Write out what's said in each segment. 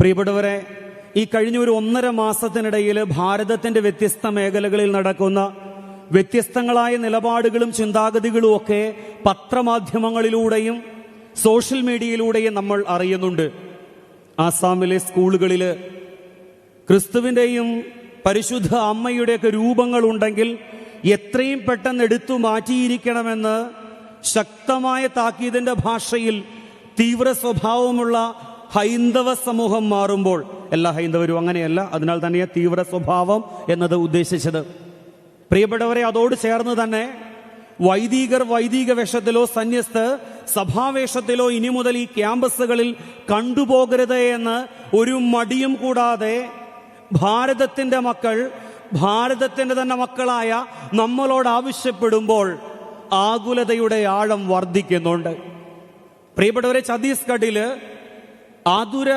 പ്രിയപ്പെട്ടവരെ ഈ കഴിഞ്ഞ ഒരു ഒന്നര മാസത്തിനിടയിൽ ഭാരതത്തിന്റെ വ്യത്യസ്ത മേഖലകളിൽ നടക്കുന്ന വ്യത്യസ്തങ്ങളായ നിലപാടുകളും ചിന്താഗതികളും ഒക്കെ പത്രമാധ്യമങ്ങളിലൂടെയും സോഷ്യൽ മീഡിയയിലൂടെയും നമ്മൾ അറിയുന്നുണ്ട്. ആസാമിലെ സ്കൂളുകളിൽ ക്രിസ്തുവിന്റെയും പരിശുദ്ധ അമ്മയുടെയൊക്കെ രൂപങ്ങളുണ്ടെങ്കിൽ എത്രയും പെട്ടെന്ന് എടുത്തു മാറ്റിയിരിക്കണമെന്ന് ശക്തമായ താക്കീതിന്റെ ഭാഷയിൽ തീവ്ര സ്വഭാവമുള്ള ഹൈന്ദവ സമൂഹം മാറുമ്പോൾ എല്ലാ ഹൈന്ദവരും അങ്ങനെയല്ല അതിനാൽ തന്നെ തീവ്ര സ്വഭാവം എന്നത് ഉദ്ദേശിച്ചത്. പ്രിയപ്പെട്ടവരെ അതോട് ചേർന്ന് തന്നെ വൈദികർ വൈദിക വേഷത്തിലോ സന്യസ്ത് സഭാവേഷത്തിലോ ഇനി മുതൽ ഈ ക്യാമ്പസുകളിൽ കണ്ടുപോകരുത് എന്ന് ഒരു മടിയും കൂടാതെ ഭാരതത്തിന്റെ മക്കൾ ഭാരതത്തിന്റെ തന്നെ മക്കളായ നമ്മളോട് ആവശ്യപ്പെടുമ്പോൾ ആകുലതയുടെ ആഴം വർദ്ധിക്കുന്നുണ്ട്. പ്രിയപ്പെട്ടവരെ ഛത്തീസ്ഗഡിൽ ആതുര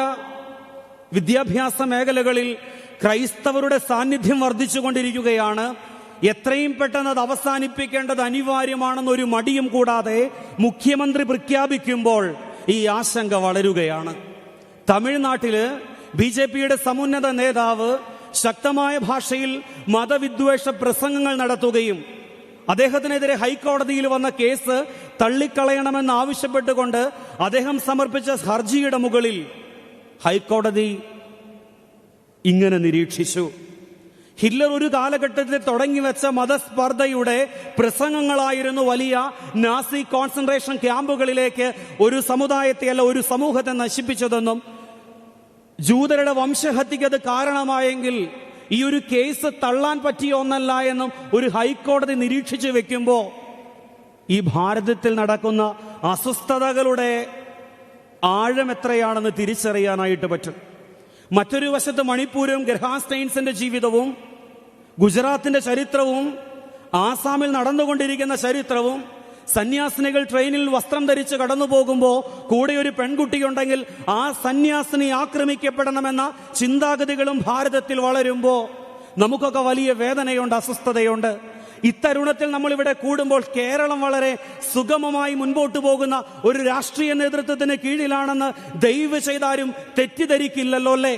വിദ്യാഭ്യാസ മേഖലകളിൽ ക്രൈസ്തവരുടെ സാന്നിധ്യം വർദ്ധിച്ചുകൊണ്ടിരിക്കുകയാണ്. എത്രയും പെട്ടെന്ന് അത് അവസാനിപ്പിക്കേണ്ടത് അനിവാര്യമാണെന്നൊരു മടിയും കൂടാതെ മുഖ്യമന്ത്രി പ്രഖ്യാപിക്കുമ്പോൾ ഈ ആശങ്ക വളരുകയാണ്. തമിഴ്നാട്ടിൽ ബി ജെ പിയുടെ സമുന്നത നേതാവ് ശക്തമായ ഭാഷയിൽ മതവിദ്വേഷ പ്രസംഗങ്ങൾ നടത്തുകയും അദ്ദേഹത്തിനെതിരെ ഹൈക്കോടതിയിൽ വന്ന കേസ് തള്ളിക്കളയണമെന്ന് ആവശ്യപ്പെട്ടുകൊണ്ട് അദ്ദേഹം സമർപ്പിച്ച ഹർജിയുടെ മുകളിൽ ഹൈക്കോടതി ഇങ്ങനെ നിരീക്ഷിച്ചു. ഹിറ്റ്ലർ ഒരു കാലഘട്ടത്തിൽ തുടങ്ങിവെച്ച മതസ്പർദ്ധയുടെ പ്രസംഗങ്ങളായിരുന്നു വലിയ നാസി കോൺസെൻട്രേഷൻ ക്യാമ്പുകളിലേക്ക് ഒരു സമുദായത്തെ അല്ല ഒരു സമൂഹത്തെ നശിപ്പിച്ചതെന്നും ജൂതരുടെ വംശഹത്യക്ക് അത് കാരണമായെങ്കിൽ ഈ ഒരു കേസ് തള്ളാൻ പറ്റിയ ഒന്നല്ല എന്നും ഒരു ഹൈക്കോടതി നിരീക്ഷിച്ചു വെക്കുമ്പോൾ ഈ ഭാരതത്തിൽ നടക്കുന്ന അസ്വസ്ഥതകളുടെ ആഴം എത്രയാണെന്ന് തിരിച്ചറിയാനായിട്ട് പറ്റും. മറ്റൊരു വശത്ത് മണിപ്പൂരും ഗ്രഹാസ്റ്റൈൻസിന്റെ ജീവിതവും ഗുജറാത്തിന്റെ ചരിത്രവും ആസാമിൽ നടന്നുകൊണ്ടിരിക്കുന്ന ചരിത്രവും സന്യാസിനികൾ ട്രെയിനിൽ വസ്ത്രം ധരിച്ച് കടന്നു പോകുമ്പോൾ കൂടെ ഒരു പെൺകുട്ടിയുണ്ടെങ്കിൽ ആ സന്യാസിനി ആക്രമിക്കപ്പെടണമെന്ന ചിന്താഗതികളും ഭാരതത്തിൽ വളരുമ്പോൾ നമുക്കൊക്കെ വലിയ വേദനയുണ്ട് അസ്വസ്ഥതയുണ്ട്. ഇത്തരുണത്തിൽ നമ്മൾ ഇവിടെ കൂടുമ്പോൾ കേരളം വളരെ സുഗമമായി മുൻപോട്ട് പോകുന്ന ഒരു രാഷ്ട്രീയ നേതൃത്വത്തിന് കീഴിലാണെന്ന് ദയവ് ചെയ്താരും തെറ്റിദ്ധരിക്കില്ലല്ലോ അല്ലേ?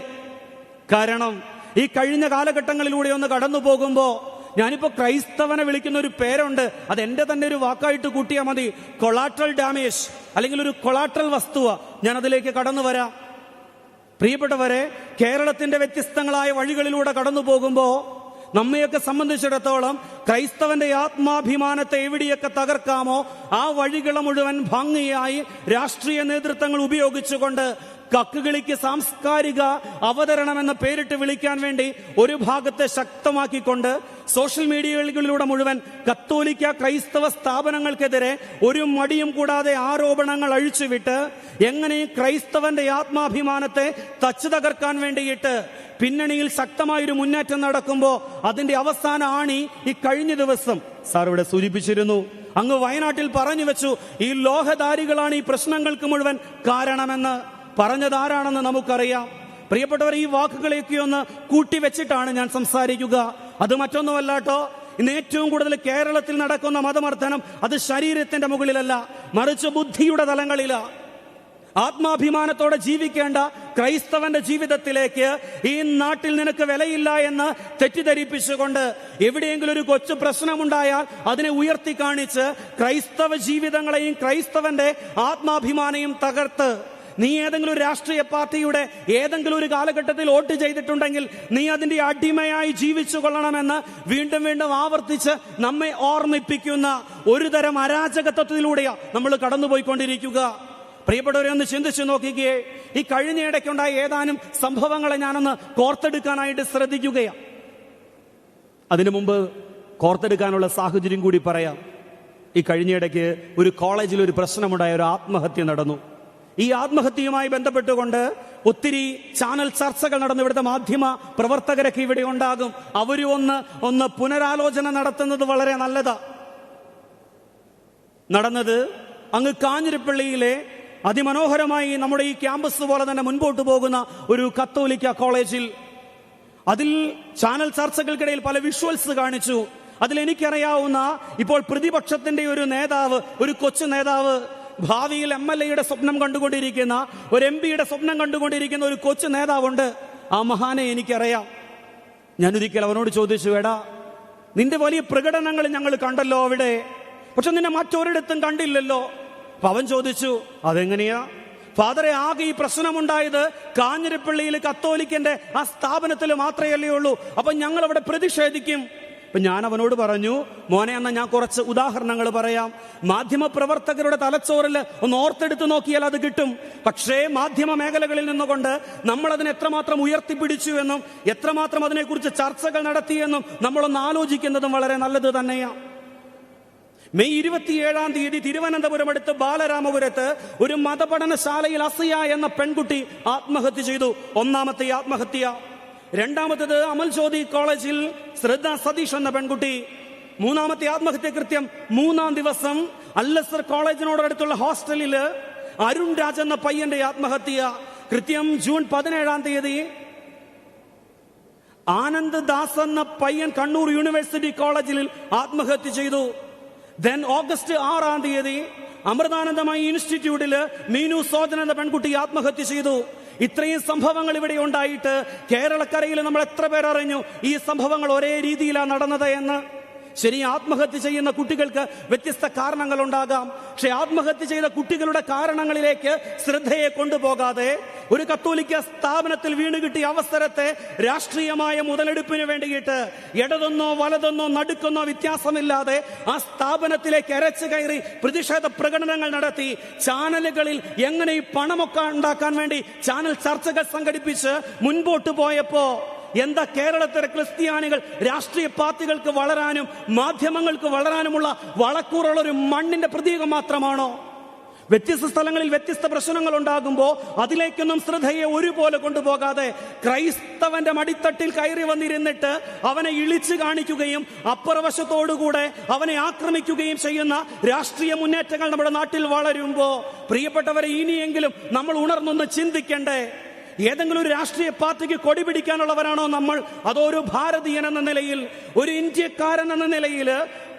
കാരണം ഈ കഴിഞ്ഞ കാലഘട്ടങ്ങളിലൂടെ ഒന്ന് കടന്നു പോകുമ്പോൾ ഞാനിപ്പോ ക്രൈസ്തവനെ വിളിക്കുന്ന ഒരു പേരുണ്ട്. അത് എന്റെ തന്നെ ഒരു വാക്കായിട്ട് കൂട്ടിയാൽ മതി. കൊളാട്രൽ ഡാമേജ് അല്ലെങ്കിൽ ഒരു കൊളാട്രൽ വസ്തുവ. ഞാൻ അതിലേക്ക് കടന്നു വരാം. പ്രിയപ്പെട്ടവരെ കേരളത്തിന്റെ വ്യത്യസ്തങ്ങളായ വഴികളിലൂടെ കടന്നു പോകുമ്പോൾ നമ്മയൊക്കെ സംബന്ധിച്ചിടത്തോളം ക്രൈസ്തവന്റെ ആത്മാഭിമാനത്തെ എവിടെയൊക്കെ തകർക്കാമോ ആ വഴികളെ മുഴുവൻ ഭംഗിയായി രാഷ്ട്രീയ നേതൃത്വങ്ങൾ ഉപയോഗിച്ചുകൊണ്ട് കക്കുകളിക്ക് സാംസ്കാരിക അവതരണം എന്ന പേരിട്ട് വിളിക്കാൻ വേണ്ടി ഒരു ഭാഗത്തെ ശക്തമാക്കിക്കൊണ്ട് സോഷ്യൽ മീഡിയകളിലൂടെ മുഴുവൻ കത്തോലിക്ക ക്രൈസ്തവ സ്ഥാപനങ്ങൾക്കെതിരെ ഒരു മടിയും കൂടാതെ ആരോപണങ്ങൾ അഴിച്ചുവിട്ട് എങ്ങനെ ക്രൈസ്തവന്റെ ആത്മാഭിമാനത്തെ തച്ചു തകർക്കാൻ വേണ്ടിയിട്ട് പിന്നണിയിൽ ശക്തമായൊരു മുന്നേറ്റം നടക്കുമ്പോൾ അതിന്റെ അവസാന ആണി ഈ കഴിഞ്ഞ ദിവസം. സാർ ഇവിടെ സൂചിപ്പിച്ചിരുന്നു. അങ്ങ് വയനാട്ടിൽ പറഞ്ഞു വെച്ചു ഈ ലോഹധാരികളാണ് ഈ പ്രശ്നങ്ങൾക്ക് മുഴുവൻ കാരണമെന്ന്. പറഞ്ഞതാരാണെന്ന് നമുക്കറിയാം. പ്രിയപ്പെട്ടവർ ഈ വാക്കുകളെയൊക്കെ ഒന്ന് കൂട്ടിവെച്ചിട്ടാണ് ഞാൻ സംസാരിക്കുക. അത് മറ്റൊന്നുമല്ലാട്ടോ ഇന്ന് ഏറ്റവും കൂടുതൽ കേരളത്തിൽ നടക്കുന്ന മതമർദ്ദനം അത് ശരീരത്തിന്റെ മുകളിലല്ല മറിച്ച് ബുദ്ധിയുടെ തലങ്ങളിലാണ് ആത്മാഭിമാനത്തോടെ ജീവിക്കേണ്ട ക്രൈസ്തവന്റെ ജീവിതത്തിലേക്ക് ഈ നാട്ടിൽ നിനക്ക് വിലയില്ല എന്ന് തെറ്റിദ്ധരിപ്പിച്ചുകൊണ്ട് എവിടെയെങ്കിലും ഒരു കൊച്ചു പ്രശ്നമുണ്ടായാൽ അതിനെ ഉയർത്തി കാണിച്ച് ക്രൈസ്തവ ജീവിതങ്ങളെയും ക്രൈസ്തവന്റെ ആത്മാഭിമാനയും തകർത്ത് നീ ഏതെങ്കിലും ഒരു രാഷ്ട്രീയ പാർട്ടിയുടെ ഏതെങ്കിലും ഒരു കാലഘട്ടത്തിൽ വോട്ട് ചെയ്തിട്ടുണ്ടെങ്കിൽ നീ അതിന്റെ അടിമയായി ജീവിച്ചു കൊള്ളണമെന്ന് വീണ്ടും വീണ്ടും ആവർത്തിച്ച് നമ്മെ ഓർമ്മിപ്പിക്കുന്ന ഒരു തരം അരാജകത്വത്തിലൂടെയാണ് നമ്മൾ കടന്നുപോയിക്കൊണ്ടിരിക്കുക. പ്രിയപ്പെട്ടവരെ ഒന്ന് ചിന്തിച്ചു നോക്കിക്കേ. ഈ കഴിഞ്ഞ ഇടയ്ക്കുണ്ടായ ഏതാനും സംഭവങ്ങളെ ഞാനൊന്ന് കോർത്തെടുക്കാനായിട്ട് ശ്രദ്ധിക്കുകയാണ്. അതിനു മുമ്പ് കോർത്തെടുക്കാനുള്ള സാഹചര്യം കൂടി പറയാം. ഈ കഴിഞ്ഞ ഇടയ്ക്ക് ഒരു കോളേജിൽ ഒരു പ്രശ്നമുണ്ടായ ഒരു ആത്മഹത്യ നടന്നു. ഈ ആത്മഹത്യയുമായി ബന്ധപ്പെട്ടുകൊണ്ട് ഒത്തിരി ചാനൽ ചർച്ചകൾ നടന്നു. ഇവിടുത്തെ മാധ്യമ പ്രവർത്തകരൊക്കെ ഇവിടെ ഉണ്ടാകും. അവരും ഒന്ന് ഒന്ന് പുനരാലോചന നടത്തുന്നത് വളരെ നല്ലതാ. നടന്നത് അങ്ങ് കാഞ്ഞിരപ്പള്ളിയിലെ അതിമനോഹരമായി നമ്മുടെ ഈ ക്യാമ്പസ് പോലെ തന്നെ മുൻപോട്ട് പോകുന്ന ഒരു കത്തോലിക്ക കോളേജിൽ അതിൽ ചാനൽ ചർച്ചകൾക്കിടയിൽ പല വിഷ്വൽസ് കാണിച്ചു. അതിൽ എനിക്കറിയാവുന്ന ഇപ്പോൾ പ്രതിപക്ഷത്തിന്റെ ഒരു നേതാവ് ഒരു കൊച്ചു നേതാവ് ഭാവിയിൽ എം എൽ എയുടെ സ്വപ്നം കണ്ടുകൊണ്ടിരിക്കുന്ന ഒരു എം പിയുടെ സ്വപ്നം കണ്ടുകൊണ്ടിരിക്കുന്ന ഒരു കൊച്ചു നേതാവുണ്ട്. ആ മഹാനെ എനിക്കറിയാം. ഞാനൊരിക്കൽ അവനോട് ചോദിച്ചു എടാ നിന്റെ വലിയ പ്രകടനങ്ങൾ ഞങ്ങൾ കണ്ടല്ലോ അവിടെ. പക്ഷെ നിന്നെ മറ്റൊരിടത്തും കണ്ടില്ലല്ലോ. അപ്പൊ അവൻ ചോദിച്ചു അതെങ്ങനെയാ? ഫാദറെ ആകെ ഈ പ്രശ്നമുണ്ടായത് കാഞ്ഞിരപ്പള്ളിയിൽ കത്തോലിക്കന്റെ ആ സ്ഥാപനത്തിൽ മാത്രമല്ലേ ഉള്ളൂ. അപ്പൊ ഞങ്ങൾ അവിടെ പ്രതിഷേധിക്കും. അപ്പൊ ഞാൻ അവനോട് പറഞ്ഞു മോനെ എന്ന ഞാൻ കുറച്ച് ഉദാഹരണങ്ങൾ പറയാം. മാധ്യമ പ്രവർത്തകരുടെ തലച്ചോറിൽ ഒന്ന് ഓർത്തെടുത്ത് നോക്കിയാൽ അത് കിട്ടും. പക്ഷേ മാധ്യമ മേഖലകളിൽ നിന്നുകൊണ്ട് നമ്മൾ അതിനെ എത്രമാത്രം ഉയർത്തിപ്പിടിച്ചു എന്നും എത്രമാത്രം അതിനെക്കുറിച്ച് ചർച്ചകൾ നടത്തിയെന്നും നമ്മളൊന്ന് ആലോചിക്കുന്നതും വളരെ നല്ലത് തന്നെയാണ് മെയ് ഇരുപത്തിയേഴാം തീയതി തിരുവനന്തപുരം അടുത്ത് ബാലരാമപുരത്ത് ഒരു മതപഠനശാലയിൽ അസിയ എന്ന പെൺകുട്ടി ആത്മഹത്യ ചെയ്തു. ഒന്നാമത്തെ ആത്മഹത്യ. രണ്ടാമത്തേത് അമൽ ജ്യോതി കോളേജിൽ ശ്രദ്ധ സതീഷ് എന്ന പെൺകുട്ടി. മൂന്നാമത്തെ ആത്മഹത്യ കൃത്യം മൂന്നാം ദിവസം അല്ലസർ കോളേജിനോടടുത്തുള്ള ഹോസ്റ്റലിൽ അരുൺ രാജ് എന്ന പയ്യന്റെ ആത്മഹത്യ. കൃത്യം ജൂൺ പതിനേഴാം തീയതി ആനന്ദ് ദാസ് എന്ന പയ്യൻ കണ്ണൂർ യൂണിവേഴ്സിറ്റി കോളേജിൽ ആത്മഹത്യ ചെയ്തു. ദെൻ ഓഗസ്റ്റ് ആറാം തീയതി അമൃതാനന്ദമായി ഇൻസ്റ്റിറ്റ്യൂട്ടിൽ മീനു സോജൻ എന്ന പെൺകുട്ടി ആത്മഹത്യ ചെയ്തു. ഇത്രയും സംഭവങ്ങൾ ഇവിടെ ഉണ്ടായിട്ട് കേരളക്കരയിൽ നമ്മൾ എത്ര പേർ അറിഞ്ഞു ഈ സംഭവങ്ങൾ ഒരേ രീതിയിലാണ് നടന്നത് എന്ന്. ശരി ആത്മഹത്യ ചെയ്യുന്ന കുട്ടികൾക്ക് വ്യത്യസ്ത കാരണങ്ങൾ ഉണ്ടാകാം പക്ഷെ ആത്മഹത്യ ചെയ്ത കുട്ടികളുടെ കാരണങ്ങളിലേക്ക് ശ്രദ്ധയെ കൊണ്ടുപോകാതെ ഒരു കത്തോലിക്ക സ്ഥാപനത്തിൽ വീണ് കിട്ടിയ അവസരത്തെ രാഷ്ട്രീയമായ മുതലെടുപ്പിന് വേണ്ടിയിട്ട് ഇടതൊന്നോ വലതൊന്നോ നടുക്കൊന്നോ വ്യത്യാസമില്ലാതെ ആ സ്ഥാപനത്തിലേക്ക് അരച്ചു കയറി പ്രതിഷേധ പ്രകടനങ്ങൾ നടത്തി ചാനലുകളിൽ എങ്ങനെ ഈ പണമൊക്കെ ഉണ്ടാക്കാൻ വേണ്ടി ചാനൽ ചർച്ചകൾ സംഘടിപ്പിച്ച് മുൻപോട്ട് പോയപ്പോ എന്താ കേരളത്തിലെ ക്രിസ്ത്യാനികൾ രാഷ്ട്രീയ പാർട്ടികൾക്ക് വളരാനും മാധ്യമങ്ങൾക്ക് വളരാനുമുള്ള വളക്കൂറുള്ള ഒരു മണ്ണിന്റെ പ്രതീകം മാത്രമാണോ? വ്യത്യസ്ത സ്ഥലങ്ങളിൽ വ്യത്യസ്ത പ്രശ്നങ്ങൾ ഉണ്ടാകുമ്പോൾ അതിലേക്കൊന്നും ശ്രദ്ധയെ ഒരുപോലെ കൊണ്ടുപോകാതെ ക്രൈസ്തവന്റെ മടിത്തട്ടിൽ കയറി വന്നിരുന്നിട്ട് അവനെ ഇളിച്ചു കാണിക്കുകയും അപ്പുറവശത്തോടുകൂടെ അവനെ ആക്രമിക്കുകയും ചെയ്യുന്ന രാഷ്ട്രീയ മുന്നേറ്റങ്ങൾ നമ്മുടെ നാട്ടിൽ വളരുമ്പോൾ പ്രിയപ്പെട്ടവരെ ഇനിയെങ്കിലും നമ്മൾ ഉണർന്നൊന്ന് ചിന്തിക്കണ്ടേ? ഏതെങ്കിലും ഒരു രാഷ്ട്രീയ പാർട്ടിക്ക് കൊടി പിടിക്കാനുള്ളവരാണോ നമ്മൾ? അതോ ഒരു ഭാരതീയൻ എന്ന നിലയിൽ ഒരു ഇന്ത്യക്കാരൻ എന്ന നിലയിൽ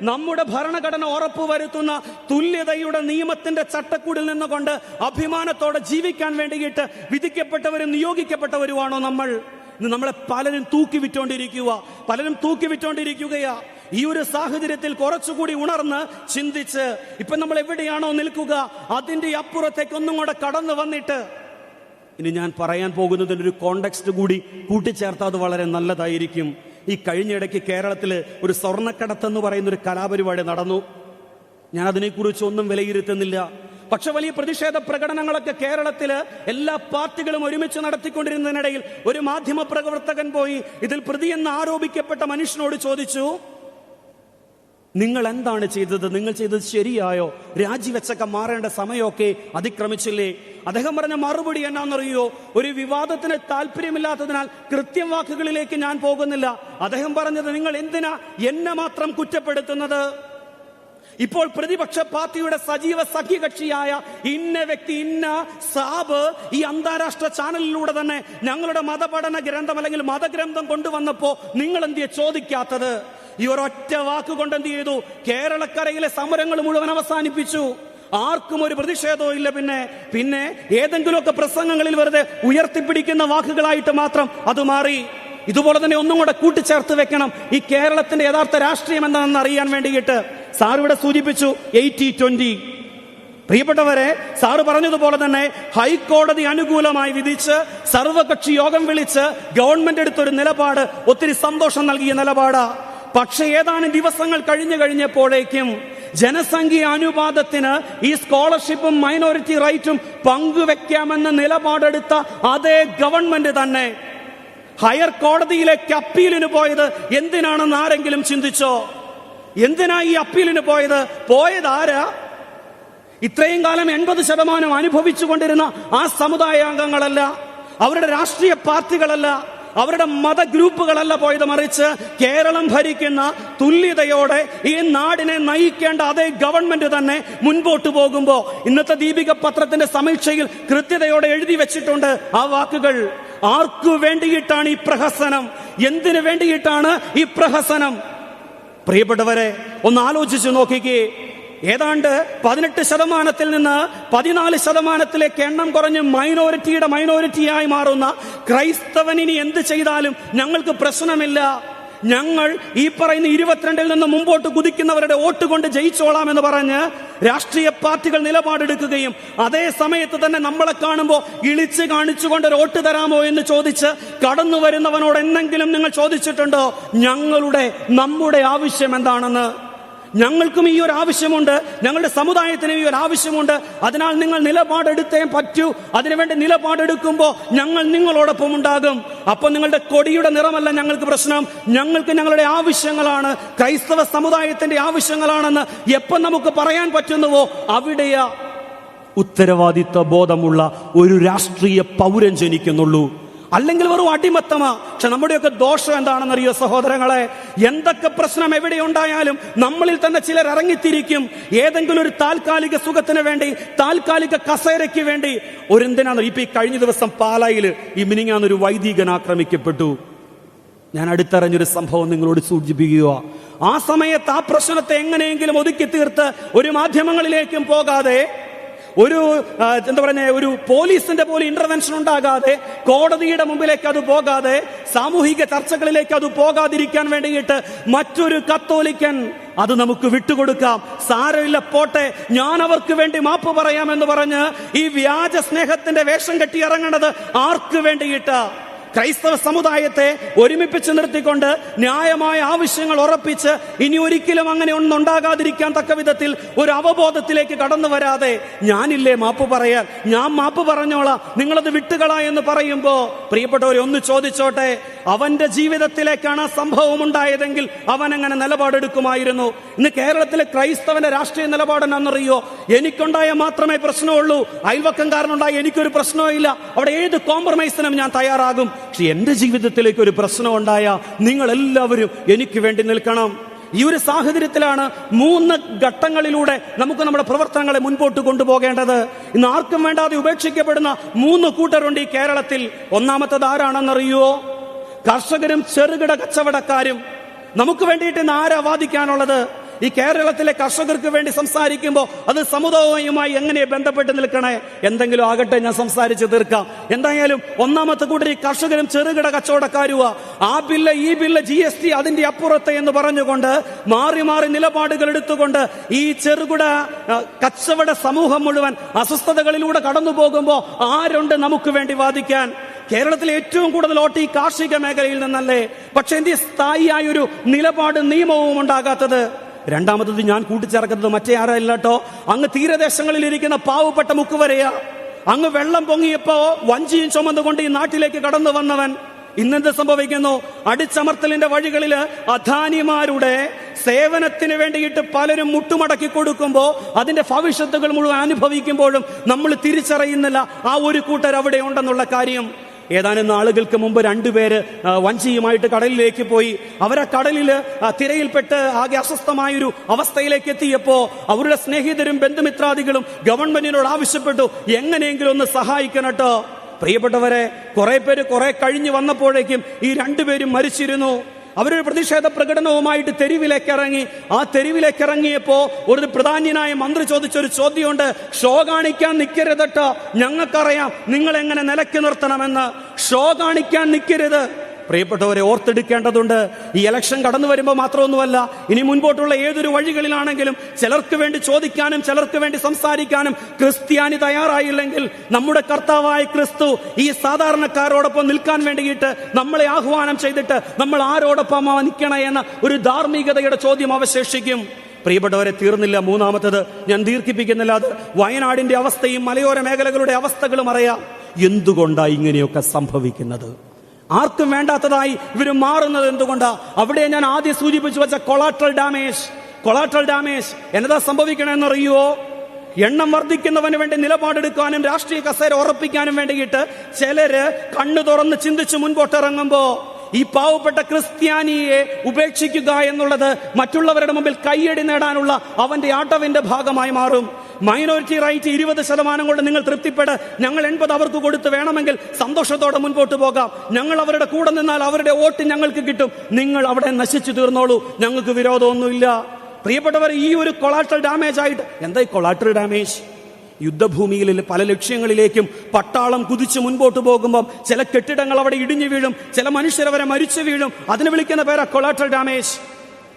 നമ്മുടെ ഭരണഘടന ഉറപ്പുവരുത്തുന്ന തുല്യതയുടെ നിയമത്തിന്റെ ചട്ടക്കൂടിൽ നിന്നുകൊണ്ട് അഭിമാനത്തോടെ ജീവിക്കാൻ വേണ്ടിയിട്ട് വിധിക്കപ്പെട്ടവരും നിയോഗിക്കപ്പെട്ടവരുമാണോ നമ്മൾ? നമ്മളെ പലരും തൂക്കി വിറ്റോണ്ടിരിക്കുക. പലരും തൂക്കി വിറ്റോണ്ടിരിക്കുകയാ. ഈ ഒരു സാഹചര്യത്തിൽ കുറച്ചുകൂടി ഉണർന്ന് ചിന്തിച്ച് ഇപ്പൊ നമ്മൾ എവിടെയാണോ നിൽക്കുക അതിന്റെ അപ്പുറത്തേക്ക് ഒന്നും കൂടെ കടന്നു വന്നിട്ട് ഇനി ഞാൻ പറയാൻ പോകുന്നതിന്റെ ഒരു കോണ്ടെക്സ്റ്റ് കൂടി കൂട്ടിച്ചേർത്താൽ അത് വളരെ നല്ലതായിരിക്കും. ഈ കഴിഞ്ഞിടയ്ക്ക് കേരളത്തിൽ ഒരു സ്വർണക്കടത്തെന്ന് പറയുന്ന ഒരു കലാപരിപാടി നടന്നു. ഞാൻ അതിനെക്കുറിച്ച് ഒന്നും വിലയിരുത്തുന്നില്ല. പക്ഷെ വലിയ പ്രതിഷേധ പ്രകടനങ്ങളൊക്കെ കേരളത്തിൽ എല്ലാ പാർട്ടികളും ഒരുമിച്ച് നടത്തിക്കൊണ്ടിരുന്നതിനിടയിൽ ഒരു മാധ്യമ പ്രവർത്തകൻ പോയി ഇതിൽ പ്രതിയെന്ന് ആരോപിക്കപ്പെട്ട മനുഷ്യനോട് ചോദിച്ചു നിങ്ങൾ എന്താണ് ചെയ്തത്? നിങ്ങൾ ചെയ്തത് ശരിയായോ? രാജിവെച്ചൊക്കെ മാറേണ്ട സമയമൊക്കെ അതിക്രമിച്ചില്ലേ? അദ്ദേഹം പറഞ്ഞ മറുപടി എന്നാണെന്നറിയോ ഒരു വിവാദത്തിന് താല്പര്യമില്ലാത്തതിനാൽ കൃത്യം വാക്കുകളിലേക്ക് ഞാൻ പോകുന്നില്ല. അദ്ദേഹം പറഞ്ഞത് നിങ്ങൾ എന്തിനാ എന്നെ മാത്രം കുറ്റപ്പെടുത്തുന്നത്? ഇപ്പോൾ പ്രതിപക്ഷ പാർട്ടിയുടെ സജീവ സഖ്യകക്ഷിയായ ഇന്ന വ്യക്തി ഇന്ന സാബ് ഈ അന്താരാഷ്ട്ര ചാനലിലൂടെ തന്നെ ഞങ്ങളുടെ മതപഠന ഗ്രന്ഥം അല്ലെങ്കിൽ മതഗ്രന്ഥം കൊണ്ടുവന്നപ്പോ നിങ്ങൾ എന്തിയെ ചോദിക്കാത്തത്? ഈ ഒരൊറ്റ വാക്കുകൊണ്ട് എന്ത് ചെയ്തു? കേരളക്കരയിലെ സമരങ്ങൾ മുഴുവൻ അവസാനിപ്പിച്ചു. ആർക്കും ഒരു പ്രതിഷേധവും ഇല്ല പിന്നെ. പിന്നെ ഏതെങ്കിലുമൊക്കെ പ്രസംഗങ്ങളിൽ വെറുതെ ഉയർത്തിപ്പിടിക്കുന്ന വാക്കുകളായിട്ട് മാത്രം അത് മാറി. ഇതുപോലെ തന്നെ ഒന്നും കൂടെ കൂട്ടിച്ചേർത്ത് വെക്കണം. ഈ കേരളത്തിന്റെ യഥാർത്ഥ രാഷ്ട്രീയം എന്താണെന്ന് അറിയാൻ വേണ്ടിയിട്ട് സാർ ഇവിടെ സൂചിപ്പിച്ചു എയ്റ്റി ട്വന്റി. പ്രിയപ്പെട്ടവരെ സാറ് പറഞ്ഞതുപോലെ തന്നെ ഹൈക്കോടതി അനുകൂലമായി വിധിച്ച് സർവകക്ഷി യോഗം വിളിച്ച് ഗവൺമെന്റ് എടുത്തൊരു നിലപാട് ഒത്തിരി സന്തോഷം നൽകിയ നിലപാടാ. പക്ഷെ ഏതാനും ദിവസങ്ങൾ കഴിഞ്ഞു കഴിഞ്ഞപ്പോഴേക്കും ജനസംഖ്യ അനുപാതത്തിന് ഈ സ്കോളർഷിപ്പും മൈനോറിറ്റി റൈറ്റും പങ്കുവെക്കാമെന്ന നിലപാടെടുത്ത അതേ ഗവൺമെന്റ് തന്നെ ഹയർ കോടതിയിലേക്ക് അപ്പീലിന് പോയത് എന്തിനാണെന്ന് ആരെങ്കിലും ചിന്തിച്ചോ? എന്തിനാ ഈ അപ്പീലിന് പോയത്? പോയത് ആരാ? ഇത്രയും കാലം എൺപത് ശതമാനം അനുഭവിച്ചു കൊണ്ടിരുന്ന ആ സമുദായാംഗങ്ങളല്ല അവരുടെ രാഷ്ട്രീയ പാർട്ടികളല്ല അവരുടെ മതഗ്രൂപ്പുകളല്ല പോയത് മറിച്ച് കേരളം ഭരിക്കുന്ന തുല്യതയോടെ ഈ നാടിനെ നയിക്കേണ്ട അതേ ഗവൺമെന്റ് തന്നെ മുൻപോട്ട് പോകുമ്പോൾ ഇന്നത്തെ ദീപിക പത്രത്തിന്റെ സമീക്ഷയിൽ കൃത്യതയോടെ എഴുതി വെച്ചിട്ടുണ്ട് ആ വാക്കുകൾ. ആർക്കു വേണ്ടിയിട്ടാണ് ഈ പ്രഹസനം? എന്തിനു വേണ്ടിയിട്ടാണ് ഈ പ്രഹസനം? പ്രിയപ്പെട്ടവരെ ഒന്ന് ആലോചിച്ചു നോക്കിക്കേ. ഏതാണ്ട് പതിനെട്ട് ശതമാനത്തിൽ നിന്ന് പതിനാല് ശതമാനത്തിലേക്ക് എണ്ണം കുറഞ്ഞ് മൈനോറിറ്റിയുടെ മൈനോറിറ്റിയായി മാറുന്ന ക്രൈസ്തവനിനി എന്ത് ചെയ്താലും ഞങ്ങൾക്ക് പ്രശ്നമില്ല. ഞങ്ങൾ ഈ പറയുന്ന ഇരുപത്തിരണ്ടിൽ നിന്ന് മുമ്പോട്ട് കുതിക്കുന്നവരുടെ വോട്ട് കൊണ്ട് ജയിച്ചോളാം എന്ന് പറഞ്ഞ് രാഷ്ട്രീയ പാർട്ടികൾ നിലപാടെടുക്കുകയും അതേ സമയത്ത് തന്നെ നമ്മളെ കാണുമ്പോൾ ഇളിച്ച് കാണിച്ചുകൊണ്ട് ഒരു വോട്ട് തരാമോ എന്ന് ചോദിച്ച് കടന്നു വരുന്നവനോട് എന്തെങ്കിലും നിങ്ങൾ ചോദിച്ചിട്ടുണ്ടോ? ഞങ്ങളുടെ നമ്മുടെ ആവശ്യം എന്താണെന്ന്? ഞങ്ങൾക്കും ഈ ഒരു ആവശ്യമുണ്ട്. ഞങ്ങളുടെ സമുദായത്തിനും ഈ ഒരു ആവശ്യമുണ്ട്. അതിനാൽ നിങ്ങൾ നിലപാടെടുത്തേ പറ്റൂ. അതിനുവേണ്ടി നിലപാടെടുക്കുമ്പോൾ ഞങ്ങൾ നിങ്ങളോടൊപ്പം ഉണ്ടാകും. അപ്പൊ നിങ്ങളുടെ കൊടിയുടെ നിറമല്ല ഞങ്ങൾക്ക് പ്രശ്നം. ഞങ്ങൾക്ക് ഞങ്ങളുടെ ആവശ്യങ്ങളാണ്. ക്രൈസ്തവ സമുദായത്തിന്റെ ആവശ്യങ്ങളാണെന്ന് എപ്പം നമുക്ക് പറയാൻ പറ്റുന്നുവോ അവിടെയാ ഉത്തരവാദിത്വ ബോധമുള്ള ഒരു രാഷ്ട്രീയ പൗരൻ ജനിക്കുന്നുള്ളൂ. അല്ലെങ്കിൽ വെറും അടിമത്തമാ. പക്ഷെ നമ്മുടെയൊക്കെ ദോഷം എന്താണെന്നറിയോ സഹോദരങ്ങളെ? എന്തൊക്കെ പ്രശ്നം എവിടെ ഉണ്ടായാലും നമ്മളിൽ തന്നെ ചിലർ ഇറങ്ങിത്തിരിക്കും. ഏതെങ്കിലും ഒരു താൽക്കാലിക സുഖത്തിന് വേണ്ടി താൽക്കാലിക കസേരയ്ക്ക് വേണ്ടി. ഒരു എന്തിനാണ് ഇപ്പൊ ഈ കഴിഞ്ഞ ദിവസം പാലായിൽ ഈ മിനിങ്ങാന്നൊരു വൈദികൻ ആക്രമിക്കപ്പെട്ടു. ഞാൻ അടുത്തറിഞ്ഞൊരു സംഭവം നിങ്ങളോട് സൂചിപ്പിക്കുക. ആ സമയത്ത് ആ പ്രശ്നത്തെ എങ്ങനെയെങ്കിലും ഒതുക്കി തീർത്ത് ഒരു മാധ്യമങ്ങളിലേക്കും പോകാതെ ഒരു എന്താ പറയുക ഒരു പോലീസിന്റെ പോലും ഇന്റർവെൻഷൻ ഉണ്ടാകാതെ കോടതിയുടെ മുമ്പിലേക്ക് അത് പോകാതെ സാമൂഹിക ചർച്ചകളിലേക്ക് അത് പോകാതിരിക്കാൻ വേണ്ടിയിട്ട് മറ്റൊരു കത്തോലിക്കൻ അത് നമുക്ക് വിട്ടുകൊടുക്കാം. സാരമില്ല പോട്ടെ ഞാൻ അവർക്ക് വേണ്ടി മാപ്പ് പറയാമെന്ന് പറഞ്ഞ് ഈ വ്യാജ സ്നേഹത്തിന്റെ വേഷം കെട്ടി ഇറങ്ങണത് ആർക്ക് വേണ്ടിയിട്ട്? ക്രൈസ്തവ സമുദായത്തെ ഒരുമിപ്പിച്ച് നിർത്തിക്കൊണ്ട് ന്യായമായ ആവശ്യങ്ങൾ ഉറപ്പിച്ച് ഇനി ഒരിക്കലും അങ്ങനെ ഒന്നുണ്ടാകാതിരിക്കാൻ തക്ക വിധത്തിൽ ഒരു അവബോധത്തിലേക്ക് കടന്നു വരാതെ ഞാനില്ലേ മാപ്പ് പറയാൻ? ഞാൻ മാപ്പ് പറഞ്ഞോളാം. നിങ്ങളത് വിട്ടുകളാ എന്ന് പറയുമ്പോ പ്രിയപ്പെട്ടവരെ ഒന്ന് ചോദിച്ചോട്ടെ? അവന്റെ ജീവിതത്തിലേക്കാണ് ആ സംഭവം ഉണ്ടായതെങ്കിൽ അവൻ അങ്ങനെ നിലപാടെടുക്കുമായിരുന്നു. ഇന്ന് കേരളത്തിലെ ക്രൈസ്തവന്റെ രാഷ്ട്രീയ നിലപാടെന്നറിയോ എനിക്കുണ്ടായ മാത്രമേ പ്രശ്നമുള്ളൂ. അയൽവക്കം കാരണമുണ്ടായ എനിക്കൊരു പ്രശ്നവും ഇല്ല. അവിടെ ഏത് കോംപ്രമൈസിനും ഞാൻ തയ്യാറാകും. പക്ഷെ എന്റെ ജീവിതത്തിലേക്ക് ഒരു പ്രശ്നം ഉണ്ടായ നിങ്ങൾ എല്ലാവരും എനിക്ക് വേണ്ടി നിൽക്കണം. ഈ ഒരു സാഹചര്യത്തിലാണ് മൂന്ന് ഘട്ടങ്ങളിലൂടെ നമുക്ക് നമ്മുടെ പ്രവർത്തനങ്ങളെ മുൻപോട്ട് കൊണ്ടുപോകേണ്ടത്. ഇന്ന് ആർക്കും വേണ്ടാതെ ഉപേക്ഷിക്കപ്പെടുന്ന മൂന്ന് കൂട്ടരുണ്ട് ഈ കേരളത്തിൽ. ഒന്നാമത്തത് ആരാണെന്നറിയോ? കർഷകരും ചെറുകിട കച്ചവടക്കാരും നമുക്ക് വേണ്ടിയിട്ട് ഇന്ന് ആരാ വാദിക്കാനുള്ളത്? ഈ കേരളത്തിലെ കർഷകർക്ക് വേണ്ടി സംസാരിക്കുമ്പോൾ അത് സമുദായവുമായി എങ്ങനെ ബന്ധപ്പെട്ട് നിൽക്കണേ? എന്തെങ്കിലും ആകട്ടെ ഞാൻ സംസാരിച്ച് തീർക്കാം. എന്തായാലും ഒന്നാമത്തെ കൂട്ടർ ഈ കർഷകരും ചെറുകിട കച്ചവടക്കാരുവാ. ആ ബില്ല് ഈ ബില്ല് ജി എസ് ടി അതിന്റെ അപ്പുറത്തെ എന്ന് പറഞ്ഞുകൊണ്ട് മാറി മാറി നിലപാടുകൾ എടുത്തുകൊണ്ട് ഈ ചെറുകിട കച്ചവട സമൂഹം മുഴുവൻ അസ്വസ്ഥതകളിലൂടെ കടന്നു പോകുമ്പോൾ ആരുണ്ട് നമുക്ക് വേണ്ടി വാദിക്കാൻ? കേരളത്തിലെ ഏറ്റവും കൂടുതൽ ഓട്ട് ഈ കാർഷിക മേഖലയിൽ നിന്നല്ലേ പക്ഷെ എന്ത് സ്ഥായിയായ ഒരു നിലപാട് നിയമവും ഉണ്ടാകാത്തത്? രണ്ടാമത്തത് ഞാൻ കൂട്ടിച്ചേർക്കുന്നത് മറ്റേ ആരല്ല അങ്ങ് തീരദേശങ്ങളിൽ ഇരിക്കുന്ന പാവപ്പെട്ട മുക്കുവരെയാ. അങ്ങ് വെള്ളം പൊങ്ങിയപ്പോ വഞ്ചിയും ചുമന്നുകൊണ്ട് ഈ നാട്ടിലേക്ക് കടന്നു വന്നവൻ. ഇന്നെന്ത് സംഭവിക്കുന്നു? അടിച്ചമർത്തലിന്റെ വഴികളിൽ അധാനിമാരുടെ സേവനത്തിന് വേണ്ടിയിട്ട് പലരും മുട്ടുമടക്കി കൊടുക്കുമ്പോൾ അതിന്റെ ഭവിഷ്യത്തുകൾ മുഴുവൻ അനുഭവിക്കുമ്പോഴും നമ്മൾ തിരിച്ചറിയുന്നില്ല ആ ഒരു കൂട്ടർ അവിടെ ഉണ്ടെന്നുള്ള കാര്യം. ഏതാനും നാളുകൾക്ക് മുമ്പ് രണ്ടുപേര് വഞ്ചിയുമായിട്ട് കടലിലേക്ക് പോയി. അവരെ കടലിൽ തിരയിൽപ്പെട്ട് ആകെ അസ്വസ്ഥമായൊരു അവസ്ഥയിലേക്ക് എത്തിയപ്പോൾ അവരുടെ സ്നേഹിതരും ബന്ധുമിത്രാദികളും ഗവൺമെന്റിനോട് ആവശ്യപ്പെട്ടു എങ്ങനെയെങ്കിലും ഒന്ന് സഹായിക്കണം കേട്ടോ പ്രിയപ്പെട്ടവരെ കുറെ പേര് കുറെ കഴിഞ്ഞു വന്നപ്പോഴേക്കും ഈ രണ്ടുപേരും മരിച്ചിരുന്നു. അവരൊരു പ്രതിഷേധ പ്രകടനവുമായിട്ട് തെരുവിലേക്ക് ഇറങ്ങി ആ തെരുവിലേക്ക് ഇറങ്ങിയപ്പോൾ ഒരു പ്രധാന്യനായ മന്ത്രി ചോദിച്ചൊരു ചോദ്യമുണ്ട്. ഷോ കാണിക്കാൻ നിൽക്കരുതട്ടോ ഞങ്ങൾക്കറിയാം നിങ്ങൾ എങ്ങനെ നിലയ്ക്ക് നിർത്തണമെന്ന്. ഷോ കാണിക്കാൻ നിൽക്കരുത് പ്രിയപ്പെട്ടവരെ ഓർത്തെടുക്കേണ്ടതുണ്ട് ഈ ഇലക്ഷൻ കടന്നു വരുമ്പോൾ മാത്രമൊന്നുമല്ല ഇനി മുൻപോട്ടുള്ള ഏതൊരു വഴികളിലാണെങ്കിലും ചിലർക്ക് വേണ്ടി ചോദിക്കാനും ചിലർക്ക് വേണ്ടി സംസാരിക്കാനും ക്രിസ്ത്യാനി തയ്യാറായില്ലെങ്കിൽ നമ്മുടെ കർത്താവായ ക്രിസ്തു ഈ സാധാരണക്കാരോടൊപ്പം നിൽക്കാൻ വേണ്ടിയിട്ട് നമ്മളെ ആഹ്വാനം ചെയ്തിട്ട് നമ്മൾ ആരോടൊപ്പം നിൽക്കണേ എന്ന ഒരു ധാർമ്മികതയുടെ ചോദ്യം അവശേഷിക്കും. പ്രിയപ്പെട്ടവരെ തീർന്നില്ല മൂന്നാമത്തത്. ഞാൻ ദീർഘിപ്പിക്കുന്നില്ല അത്. വയനാടിന്റെ അവസ്ഥയും മലയോര മേഖലകളുടെ അവസ്ഥകളും അറിയാം. എന്തുകൊണ്ടാണ് ഇങ്ങനെയൊക്കെ സംഭവിക്കുന്നത്? ആർക്കും വേണ്ടാത്തതായി ഇവർ മാറുന്നത് എന്തുകൊണ്ടാ? അവിടെ ഞാൻ ആദ്യം സൂചിപ്പിച്ചു വെച്ച കൊളാട്രൽ ഡാമേജ് കൊളാട്രൽ ഡാമേജ് എന്നതാ സംഭവിക്കണമെന്നറിയുവോ? എണ്ണം വർദ്ധിക്കുന്നവന് വേണ്ടി നിലപാടെടുക്കാനും രാഷ്ട്രീയ കസേര ഉറപ്പിക്കാനും വേണ്ടിയിട്ട് ചിലര് കണ്ണു തുറന്ന് ചിന്തിച്ച് മുൻപോട്ടിറങ്ങുമ്പോ ഈ പാവപ്പെട്ട ക്രിസ്ത്യാനിയെ ഉപേക്ഷിക്കുക എന്നുള്ളത് മറ്റുള്ളവരുടെ മുമ്പിൽ കൈയടി നേടാനുള്ള അവന്റെ ആട്ടവിന്റെ ഭാഗമായി മാറും. മൈനോറിറ്റി റൈറ്റ് ഇരുപത് ശതമാനം കൊണ്ട് നിങ്ങൾ തൃപ്തിപ്പെട്. ഞങ്ങൾ എൺപത് അവർക്ക് കൊടുത്ത് വേണമെങ്കിൽ സന്തോഷത്തോടെ മുൻപോട്ട് പോകാം. ഞങ്ങൾ അവരുടെ കൂടെ നിന്നാൽ അവരുടെ വോട്ട് ഞങ്ങൾക്ക് കിട്ടും. നിങ്ങൾ അവിടെ നശിച്ചു തീർന്നോളൂ. ഞങ്ങൾക്ക് വിരോധമൊന്നുമില്ല. പ്രിയപ്പെട്ടവർ ഈ ഒരു കൊളാട്രൽ ഡാമേജ് ആയിട്ട് എന്താ ഈ കൊളാട്രൽ ഡാമേജ് യുദ്ധഭൂമിയിൽ പല ലക്ഷ്യങ്ങളിലേക്കും പട്ടാളം കുതിച്ച് മുൻപോട്ട് പോകുമ്പോൾ ചില കെട്ടിടങ്ങൾ അവിടെ ഇടിഞ്ഞു വീഴും. ചില മനുഷ്യരവരെ മരിച്ചു വീഴും. അതിന് വിളിക്കുന്ന പേരാ കൊളാട്രൽ ഡാമേജ്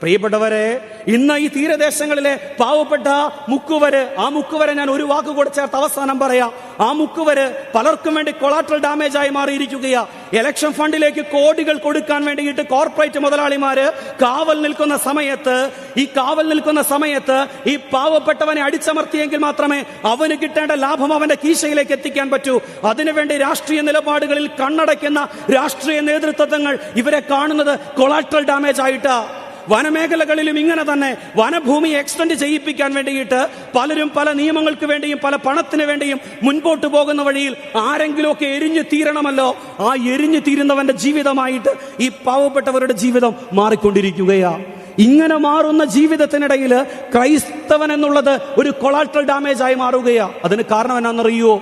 പ്രിയപ്പെട്ടവരെ ഇന്ന് ഈ തീരദേശങ്ങളിലെ പാവപ്പെട്ട മുക്കുവര് ആ മുക്കുവരെ ഞാൻ ഒരു വാക്ക് കൂടെ ചേർത്ത് അവസാനം പറയാം. ആ മുക്കുവര് പലർക്കും വേണ്ടി കൊളാട്രൽ ഡാമേജ് ആയി മാറിയിരിക്കുകയാ. ഇലക്ഷൻ ഫണ്ടിലേക്ക് കോടികൾ കൊടുക്കാൻ വേണ്ടിയിട്ട് കോർപ്പറേറ്റ് മുതലാളിമാര് കാവൽ നിൽക്കുന്ന സമയത്ത് ഈ കാവൽ നിൽക്കുന്ന സമയത്ത് ഈ പാവപ്പെട്ടവനെ അടിച്ചമർത്തിയെങ്കിൽ മാത്രമേ അവന് കിട്ടേണ്ട ലാഭം അവന്റെ കീശയിലേക്ക് എത്തിക്കാൻ പറ്റൂ. അതിനുവേണ്ടി രാഷ്ട്രീയ നിലപാടുകളിൽ കണ്ണടയ്ക്കുന്ന രാഷ്ട്രീയ നേതൃത്വങ്ങൾ ഇവരെ കാണുന്നത് കൊളാട്രൽ ഡാമേജ് ആയിട്ടാ. വനമേഖലകളിലും ഇങ്ങനെ തന്നെ വനഭൂമി എക്സ്റ്റെൻഡ് ചെയ്യിപ്പിക്കാൻ വേണ്ടിയിട്ട് പലരും പല നിയമങ്ങൾക്ക് വേണ്ടിയും പല പണത്തിന് വേണ്ടിയും മുൻപോട്ട് പോകുന്ന വഴിയിൽ ആരെങ്കിലുമൊക്കെ എരിഞ്ഞു തീരണമല്ലോ? ആ എരിഞ്ഞു തീരുന്നവന്റെ ജീവിതമായിട്ട് ഈ പാവപ്പെട്ടവരുടെ ജീവിതം മാറിക്കൊണ്ടിരിക്കുകയാ. ഇങ്ങനെ മാറുന്ന ജീവിതത്തിനിടയിൽ ക്രൈസ്തവൻ എന്നുള്ളത് ഒരു കൊളാട്രൽ ഡാമേജ് ആയി മാറുകയാ. അതിന് കാരണം എന്നാണെന്നറിയോ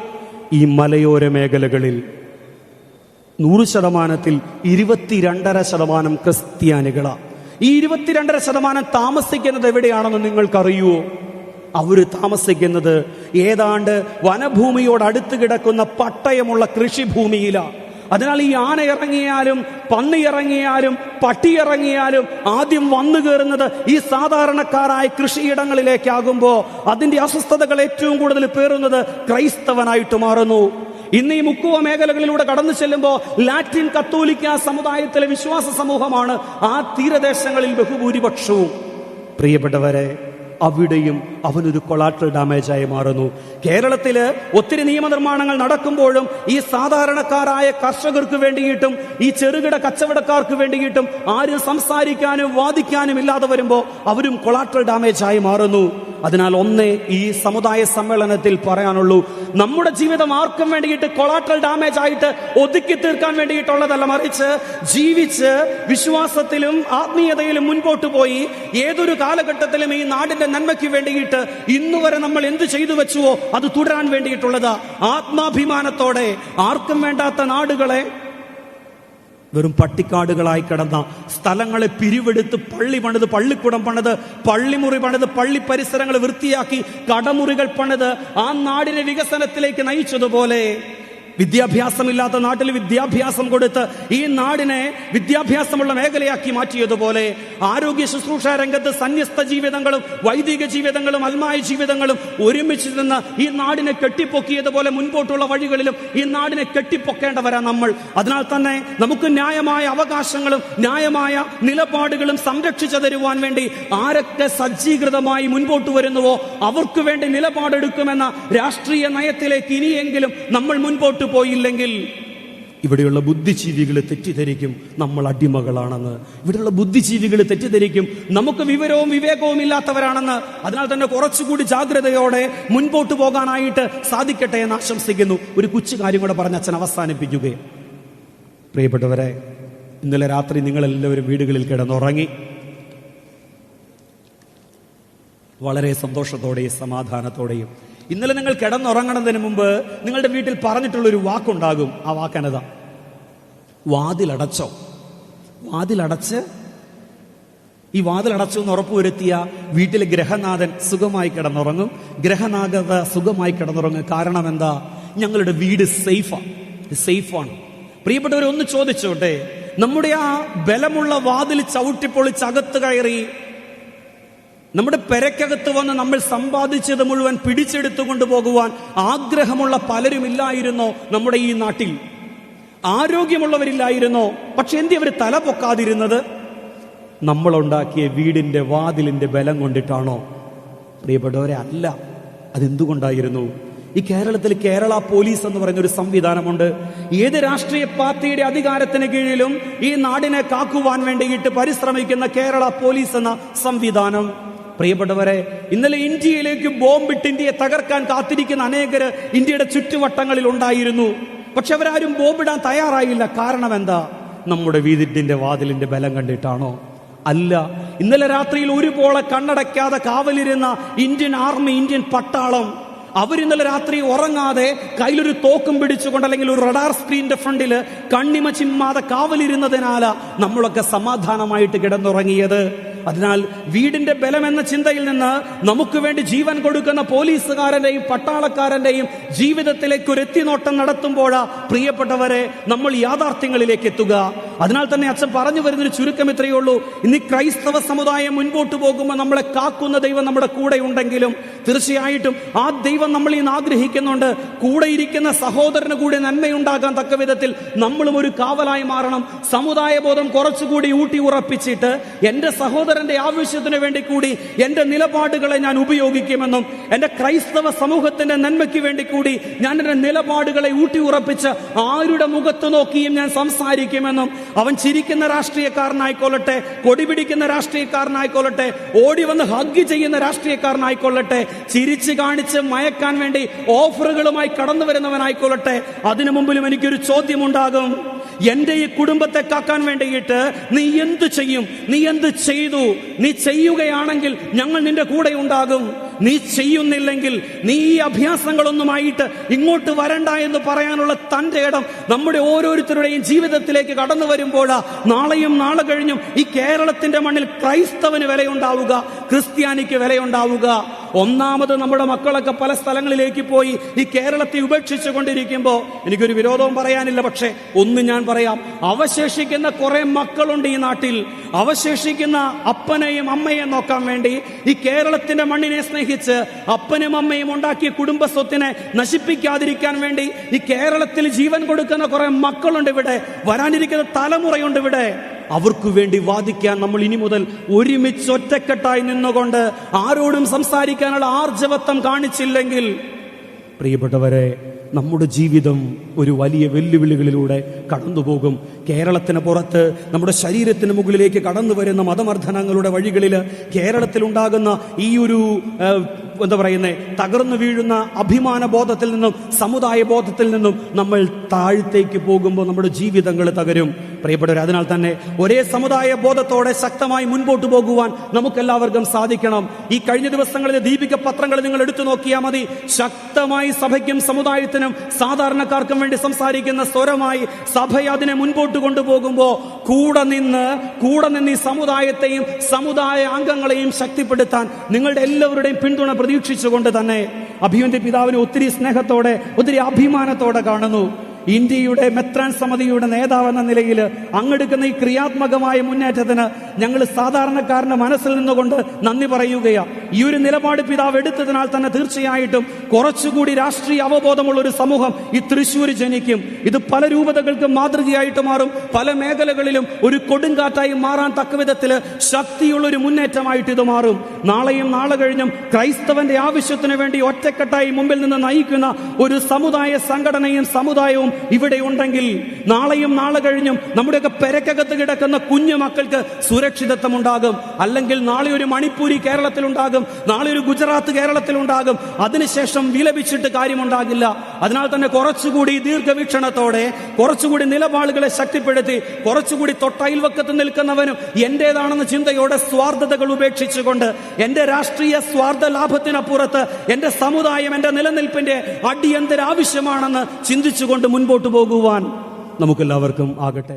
ഈ മലയോര മേഖലകളിൽ നൂറ് ശതമാനത്തിൽ ഇരുപത്തിരണ്ടര ശതമാനം ക്രിസ്ത്യാനികളാ. ഈ ഇരുപത്തിരണ്ടര ശതമാനം താമസിക്കുന്നത് എവിടെയാണെന്ന് നിങ്ങൾക്കറിയുമോ അവർ താമസിക്കുന്നത് ഏതാണ്ട് വനഭൂമിയോട് അടുത്ത് കിടക്കുന്ന പട്ടയമുള്ള കൃഷിഭൂമിയിലാണ് അതിനാൽ ഈ ആന ഇറങ്ങിയാലും പന്നി ഇറങ്ങിയാലും പട്ടി ഇറങ്ങിയാലും ആദ്യം വന്നു കയറുന്നത് ഈ സാധാരണക്കാരായ കൃഷിയിടങ്ങളിലേക്കാകുമ്പോൾ അതിന്റെ അസ്വസ്ഥതകൾ ഏറ്റവും കൂടുതൽ പേറുന്നത് ക്രൈസ്തവനായിട്ട് മാറുന്നു. ഇന്ന് ഈ മുക്കുവ മേഖലകളിലൂടെ കടന്നു ചെല്ലുമ്പോൾ ലാറ്റിൻ കത്തോലിക്ക സമുദായത്തിലെ വിശ്വാസ സമൂഹമാണ് ആ തീരദേശങ്ങളിൽ ബഹുഭൂരിപക്ഷവും. പ്രിയപ്പെട്ടവരെ അവിടെയും അവനൊരു കൊളാട്രൽ ഡാമേജായി മാറുന്നു. കേരളത്തിൽ ഒത്തിരി നിയമനിർമ്മാണങ്ങൾ നടക്കുമ്പോഴും ഈ സാധാരണക്കാരായ കർഷകർക്ക് വേണ്ടിയിട്ടും ഈ ചെറുകിട കച്ചവടക്കാർക്ക് വേണ്ടിയിട്ടും ആരും സംസാരിക്കാനും വാദിക്കാനും ഇല്ലാതെ വരുമ്പോൾ അവരും കൊളാട്രൽ ഡാമേജായി മാറുന്നു. അതിനാൽ ഒന്നേ ഈ സമുദായ സമ്മേളനത്തിൽ പറയാനുള്ളൂ നമ്മുടെ ജീവിതം ആർക്കും വേണ്ടിയിട്ട് കൊളാട്രൽ ഡാമേജ് ആയിട്ട് ഒതുക്കി തീർക്കാൻ വേണ്ടിയിട്ടുള്ളതല്ല. മറിച്ച് ജീവിച്ച് വിശ്വാസത്തിലും ആത്മീയതയിലും മുൻപോട്ട് പോയി ഏതൊരു കാലഘട്ടത്തിലും ഈ നാടിന്റെ നന്മയ്ക്ക് വേണ്ടിയിട്ട് ഇന്ന് വരെ നമ്മൾ എന്ത് ചെയ്തു വെച്ചുവോ അത് തുടരാൻ വേണ്ടിയിട്ടുള്ളതാ. ആത്മാഭിമാനത്തോടെ ആർക്കും വേണ്ടാത്ത നാടുകളെ വെറും പട്ടിക്കാടുകളായി കിടന്ന സ്ഥലങ്ങളെ പിരിവെടുത്ത് പള്ളി പണിത് പള്ളിക്കുടം പണിത് പള്ളിമുറി പണിത് പള്ളി പരിസരങ്ങൾ വൃത്തിയാക്കി കടമുറികൾ പണിത് ആ നാടിനെ വികസനത്തിലേക്ക് നയിച്ചതുപോലെ വിദ്യാഭ്യാസമില്ലാത്ത നാട്ടിൽ വിദ്യാഭ്യാസം കൊടുത്ത് ഈ നാടിനെ വിദ്യാഭ്യാസമുള്ള മേഖലയാക്കി മാറ്റിയതുപോലെ ആരോഗ്യ ശുശ്രൂഷ രംഗത്ത് സന്യസ്ത ജീവിതങ്ങളും വൈദിക ജീവിതങ്ങളും അൽമായ ജീവിതങ്ങളും ഒരുമിച്ച് നിന്ന് ഈ നാടിനെ കെട്ടിപ്പൊക്കിയതുപോലെ മുൻപോട്ടുള്ള വഴികളിലും ഈ നാടിനെ കെട്ടിപ്പൊക്കേണ്ടവരാ നമ്മൾ. അതിനാൽ തന്നെ നമുക്ക് ന്യായമായ അവകാശങ്ങളും ന്യായമായ നിലപാടുകളും സംരക്ഷിച്ചു തരുവാൻ വേണ്ടി ആരൊക്കെ സജ്ജീകൃതമായി മുൻപോട്ട് വരുന്നുവോ അവർക്ക് വേണ്ടി നിലപാടെടുക്കുമെന്ന രാഷ്ട്രീയ നയത്തിലേക്ക് ഇനിയെങ്കിലും നമ്മൾ മുൻപോട്ട് പോയില്ലെങ്കിൽ ഇവിടെയുള്ള ബുദ്ധിജീവികളെ തെറ്റിദ്ധരിക്കും. നമ്മൾ അടിമകളാണെന്ന്. ഇവിടെയുള്ള ബുദ്ധിജീവികൾ തെറ്റിദ്ധരിക്കും. നമുക്ക് വിവരവും വിവേകവും ഇല്ലാത്തവരാണെന്ന്. അതിനാൽ തന്നെ കുറച്ചുകൂടി ജാഗ്രതയോടെ മുൻപോട്ട് പോകാനായിട്ട് സാധിക്കട്ടെ എന്ന് ആശംസിക്കുന്നു. ഒരു കൊച്ചു കാര്യം കൂടെ പറഞ്ഞ അച്ഛൻ അവസാനിപ്പിക്കുകയും പ്രിയപ്പെട്ടവരെ ഇന്നലെ രാത്രി നിങ്ങളെല്ലാവരും വീടുകളിൽ കിടന്നുറങ്ങി. വളരെ സന്തോഷത്തോടെയും സമാധാനത്തോടെയും ഇന്നലെ നിങ്ങൾ കിടന്നുറങ്ങണതിന് മുമ്പ് നിങ്ങളുടെ വീട്ടിൽ പറഞ്ഞിട്ടുള്ളൊരു വാക്കുണ്ടാകും. ആ വാക്കനതാ വാതിലടച്ചോ. വാതിലടച്ച്? ഈ വാതിലടച്ചു എന്ന് ഉറപ്പുവരുത്തിയ വീട്ടിലെ ഗ്രഹനാഥൻ സുഖമായി കിടന്നുറങ്ങും. ഗ്രഹനാഥത സുഖമായി കിടന്നുറങ്ങും. കാരണം എന്താ ഞങ്ങളുടെ വീട് സേഫാ. സേഫാണ്. പ്രിയപ്പെട്ടവരൊന്ന് ചോദിച്ചോട്ടെ? നമ്മുടെ ആ ബലമുള്ള വാതിൽ ചവിട്ടിപ്പൊളിച്ച് അകത്ത് കയറി നമ്മുടെ പെരക്കകത്ത് വന്ന് നമ്മൾ സമ്പാദിച്ചത് മുഴുവൻ പിടിച്ചെടുത്തു കൊണ്ടുപോകുവാൻ ആഗ്രഹമുള്ള പലരും ഇല്ലായിരുന്നോ നമ്മുടെ ഈ നാട്ടിൽ? ആരോഗ്യമുള്ളവരില്ലായിരുന്നോ? പക്ഷെ എന്തി അവർ തല പൊക്കാതിരുന്നത്? നമ്മളുണ്ടാക്കിയ വീടിന്റെ വാതിലിന്റെ ബലം കൊണ്ടിട്ടാണോ? പ്രിയപ്പെട്ടവരെ അല്ല. അതെന്തുകൊണ്ടായിരുന്നു? ഈ കേരളത്തിൽ കേരള പോലീസ് എന്ന് പറയുന്ന ഒരു സംവിധാനമുണ്ട്. ഏത് രാഷ്ട്രീയ പാർട്ടിയുടെ അധികാരത്തിന് കീഴിലും ഈ നാടിനെ കാക്കുവാൻ വേണ്ടിയിട്ട് പരിശ്രമിക്കുന്ന കേരള പോലീസ് എന്ന സംവിധാനം. പ്രിയപ്പെട്ടവരെ ഇന്നലെ ഇന്ത്യയിലേക്ക് ബോംബിട്ട് ഇന്ത്യയെ തകർക്കാൻ കാത്തിരിക്കുന്ന അനേകര് ഇന്ത്യയുടെ ചുറ്റുവട്ടങ്ങളിൽ ഉണ്ടായിരുന്നു. പക്ഷെ അവരാരും ബോംബിടാൻ തയ്യാറായില്ല. കാരണം എന്താ? നമ്മുടെ വീതിട്ടിന്റെ വാതിലിന്റെ ബലം കണ്ടിട്ടാണോ? അല്ല. ഇന്നലെ രാത്രിയിൽ ഒരു പോളെ കണ്ണടയ്ക്കാതെ കാവലിരുന്ന ഇന്ത്യൻ ആർമി ഇന്ത്യൻ പട്ടാളം അവരിന്നലെ രാത്രി ഉറങ്ങാതെ കയ്യിലൊരു തോക്കും പിടിച്ചുകൊണ്ട് അല്ലെങ്കിൽ ഒരു റഡാർ സ്ക്രീനിന്റെ ഫ്രണ്ടിൽ കണ്ണിമ ചിമ്മാതെ കാവലിരുന്നതിനാല നമ്മളൊക്കെ സമാധാനമായിട്ട് കിടന്നുറങ്ങിയത്. അതിനാൽ വീടിന്റെ ബലം എന്ന ചിന്തയിൽ നിന്ന് നമുക്ക് വേണ്ടി ജീവൻ കൊടുക്കുന്ന പോലീസുകാരന്റെയും പട്ടാളക്കാരന്റെയും ജീവിതത്തിലേക്ക് ഒരു എത്തിനോട്ടം നടത്തുമ്പോൾ പ്രിയപ്പെട്ടവരെ നമ്മൾ യാഥാർത്ഥ്യങ്ങളിലേക്ക് എത്തുക. അതിനാൽ തന്നെ അച്ഛൻ പറഞ്ഞു വരുന്നൊരു ചുരുക്കം ഇത്രയേ ഉള്ളൂ. ഇനി ക്രൈസ്തവ സമുദായം മുൻപോട്ട് പോകുമ്പോൾ നമ്മളെ കാക്കുന്ന ദൈവം നമ്മുടെ കൂടെ ഉണ്ടെങ്കിലും തീർച്ചയായിട്ടും ആ ദൈവം നമ്മൾ ഇന്ന് ആഗ്രഹിക്കുന്നുണ്ട്. കൂടെ ഇരിക്കുന്ന സഹോദരന് കൂടി നന്മയുണ്ടാകാൻ തക്ക വിധത്തിൽ നമ്മളും ഒരു കാവലായി മാറണം. സമുദായ ബോധം കുറച്ചുകൂടി ഊട്ടി ഉറപ്പിച്ചിട്ട് എന്റെ സഹോദരന്റെ ആവശ്യത്തിന് വേണ്ടി കൂടി എന്റെ നിലപാടുകളെ ഞാൻ ഉപയോഗിക്കുമെന്നും എന്റെ ക്രൈസ്തവ സമൂഹത്തിന്റെ നന്മയ്ക്ക് വേണ്ടി കൂടി ഞാൻ എന്റെ നിലപാടുകളെ ഊട്ടി ഉറപ്പിച്ച് ആരുടെ മുഖത്ത് നോക്കിയും ഞാൻ സംസാരിക്കുമെന്നും അവൻ ചിരിക്കുന്ന രാഷ്ട്രീയക്കാരനായിക്കൊള്ളട്ടെ കൊടിപിടിക്കുന്ന രാഷ്ട്രീയക്കാരനായിക്കൊള്ളട്ടെ ഓടി വന്ന് ഹഗ് ചെയ്യുന്ന രാഷ്ട്രീയക്കാരനായിക്കൊള്ളട്ടെ ചിരിച്ച് കാണിച്ച് മയക്കാൻ വേണ്ടി ഓഫറുകളുമായി കടന്നു വരുന്നവനായിക്കൊള്ളട്ടെ അതിനു മുമ്പിലും എനിക്കൊരു ചോദ്യമുണ്ടാകും. എന്റെ ഈ കുടുംബത്തെ കാക്കാൻ വേണ്ടിയിട്ട് നീ എന്ത് ചെയ്യും? നീ എന്ത് ചെയ്തു? നീ ചെയ്യുകയാണെങ്കിൽ ഞങ്ങൾ നിന്റെ കൂടെ ഉണ്ടാകും. നീ ചെയ്യുന്നില്ലെങ്കിൽ നീ ഈ അഭ്യാസങ്ങളൊന്നുമായിട്ട് ഇങ്ങോട്ട് വരണ്ട എന്ന് പറയാനുള്ള തന്റെ ഇടം നമ്മുടെ ഓരോരുത്തരുടെയും ജീവിതത്തിലേക്ക് കടന്നു വരുമ്പോൾ നാളെയും നാളെ കഴിഞ്ഞും ഈ കേരളത്തിന്റെ മണ്ണിൽ ക്രൈസ്തവന് വിലയുണ്ടാവുക ക്രിസ്ത്യാനിക്ക് വിലയുണ്ടാവുക. ഒന്നാമത് നമ്മുടെ മക്കളൊക്കെ പല സ്ഥലങ്ങളിലേക്ക് പോയി ഈ കേരളത്തെ ഉപേക്ഷിച്ചു കൊണ്ടിരിക്കുമ്പോൾ എനിക്കൊരു വിരോധവും പറയാനില്ല പക്ഷേ ഒന്ന് ഞാൻ പറയാം. അവശേഷിക്കുന്ന കുറെ മക്കളുണ്ട് ഈ നാട്ടിൽ. അവശേഷിക്കുന്ന അപ്പനെയും അമ്മയെയും നോക്കാൻ വേണ്ടി ഈ കേരളത്തിന്റെ മണ്ണിനെ സ്നേഹിച്ച് അപ്പനും അമ്മയും ഉണ്ടാക്കിയ കുടുംബ സ്വത്തിനെ നശിപ്പിക്കാതിരിക്കാൻ വേണ്ടി ഈ കേരളത്തിൽ ജീവൻ കൊടുക്കുന്ന കുറെ മക്കളുണ്ട് ഇവിടെ വരാനിരിക്കുന്ന തലമുറയുണ്ട് ഇവിടെ. അവർക്ക് വേണ്ടി വാദിക്കാൻ നമ്മൾ ഇനി മുതൽ ഒരുമിച്ച് ഒറ്റക്കെട്ടായി നിന്നുകൊണ്ട് ആരോടും സംസാരിക്കാനുള്ള ആർജവത്വം കാണിച്ചില്ലെങ്കിൽ പ്രിയപ്പെട്ടവരെ നമ്മുടെ ജീവിതം ഒരു വലിയ വെല്ലുവിളികളിലൂടെ കടന്നുപോകും. കേരളത്തിന് പുറത്ത് നമ്മുടെ ശരീരത്തിന് മുകളിലേക്ക് കടന്നു വരുന്ന മതമർദ്ദനങ്ങളുടെ വഴികളിൽ കേരളത്തിലുണ്ടാകുന്ന ഈ ഒരു എന്താ പറയുന്നത് തകർന്നു വീഴുന്ന അഭിമാന ബോധത്തിൽ നിന്നും സമുദായ ബോധത്തിൽ നിന്നും നമ്മൾ താഴത്തേക്ക് പോകുമ്പോൾ നമ്മുടെ ജീവിതങ്ങൾ തകരും. പ്രിയപ്പെട്ടവർ അതിനാൽ തന്നെ ഒരേ സമുദായ ബോധത്തോടെ ശക്തമായി മുൻപോട്ട് പോകുവാൻ നമുക്കെല്ലാവർക്കും സാധിക്കണം. ഈ കഴിഞ്ഞ ദിവസങ്ങളിലെ ദീപിക പത്രങ്ങൾ നിങ്ങൾ എടുത്തു നോക്കിയാൽ മതി. ശക്തമായി സഭയ്ക്കും സമുദായത്തിനും സാധാരണക്കാർക്കും വേണ്ടി സംസാരിക്കുന്ന സ്വരമായി സഭ അതിനെ മുൻപോട്ട് കൊണ്ടുപോകുമ്പോൾ കൂടെ നിന്ന് കൂടെ നിന്ന് ഈ സമുദായത്തെയും സമുദായ അംഗങ്ങളെയും ശക്തിപ്പെടുത്താൻ നിങ്ങളുടെ എല്ലാവരുടെയും പിന്തുണ പ്രതീക്ഷിച്ചുകൊണ്ട് തന്നെ അഭിയന്തി പിതാവിനെ ഒത്തിരി സ്നേഹത്തോടെ ഒത്തിരി അഭിമാനത്തോടെ കാണുന്നു. ഇന്ത്യയുടെ മെത്രാൻ സമിതിയുടെ നേതാവ് എന്ന നിലയിൽ അങ്ങെടുക്കുന്ന ഈ ക്രിയാത്മകമായ മുന്നേറ്റത്തിന് ഞങ്ങൾ സാധാരണക്കാരന്റെ മനസ്സിൽ നിന്നുകൊണ്ട് നന്ദി പറയുകയാണ് ഈ ഒരു നിലപാട് പിതാവ് എടുത്തതിനാൽ തന്നെ തീർച്ചയായിട്ടും കുറച്ചുകൂടി രാഷ്ട്രീയ അവബോധമുള്ള ഒരു സമൂഹം ഈ തൃശൂർ ജനിക്കും. ഇത് പല രൂപതകൾക്കും മാതൃകയായിട്ട് മാറും. പല മേഖലകളിലും ഒരു കൊടുങ്കാറ്റായി മാറാൻ തക്ക വിധത്തിൽ ശക്തിയുള്ള ഒരു മുന്നേറ്റമായിട്ട് ഇത് മാറും. നാളെയും നാളെ കഴിഞ്ഞും ക്രൈസ്തവന്റെ ആവശ്യത്തിന് വേണ്ടി ഒറ്റക്കെട്ടായി മുമ്പിൽ നിന്ന് നയിക്കുന്ന ഒരു സമുദായ സംഘടനയും സമുദായവും ഇവിടെ ഉണ്ടെങ്കിൽ നാളെയും നാളെ കഴിഞ്ഞും നമ്മുടെയൊക്കെ പെരക്കകത്ത് കിടക്കുന്ന കുഞ്ഞു മക്കൾക്ക് സുരക്ഷിതത്വം ഉണ്ടാകും അല്ലെങ്കിൽ നാളെ ഒരു മണിപ്പൂരി കേരളത്തിലുണ്ടാകും. നാളെ ഒരു ഗുജറാത്ത് കേരളത്തിലുണ്ടാകും. അതിനുശേഷം വിലപിച്ചിട്ട് കാര്യമുണ്ടാകില്ല. അതിനാൽ തന്നെ കുറച്ചുകൂടി ദീർഘവീക്ഷണത്തോടെ കുറച്ചുകൂടി നിലപാടുകളെ ശക്തിപ്പെടുത്തി കുറച്ചുകൂടി തൊട്ടയൽവക്കത്ത് നിൽക്കുന്നവനും എന്റേതാണെന്ന ചിന്തയോടെ സ്വാർത്ഥതകൾ ഉപേക്ഷിച്ചുകൊണ്ട് എന്റെ രാഷ്ട്രീയ സ്വാർത്ഥ ലാഭത്തിനപ്പുറത്ത് എന്റെ സമുദായം എന്റെ നിലനിൽപ്പിന്റെ അടിയന്തര ആവശ്യമാണെന്ന് ചിന്തിച്ചുകൊണ്ട് മുൻപോട്ട് പോകുവാൻ നമുക്കെല്ലാവർക്കും ആകട്ടെ.